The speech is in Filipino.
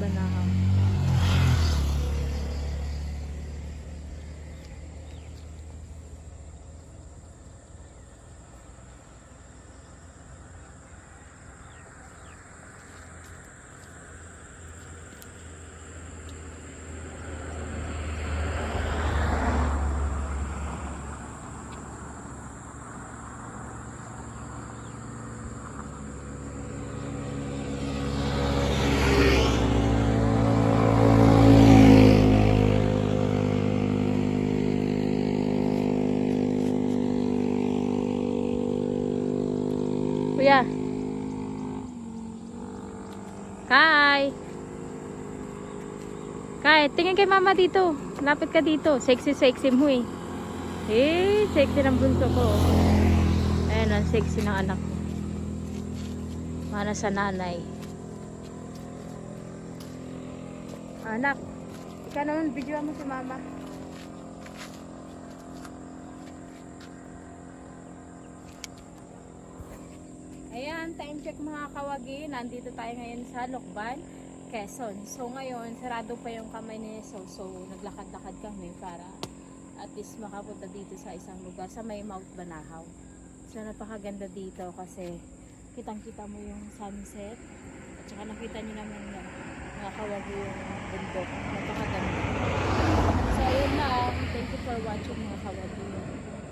Banahaw. Kuya. Kai. Kai, tingin kay mama dito. Lapit ka dito. Sexy, sexy mo eh. Eh, sexy ng bunso ko. Ayan ang sexy ng anak ko. Para sa nanay. Anak, ikaw naman video mo si mama. Ayan, time mga kawagi. Nandito tayo ngayon sa Lokban, Quezon. So ngayon, sarado pa yung kamay ni So. So naglakad-lakad kami para at least makapunta dito sa isang lugar sa may Mount Banahaw. So napakaganda dito kasi kitang-kita mo yung sunset at saka nakita nyo naman na mga kawagi yung bundok. Napakaganda.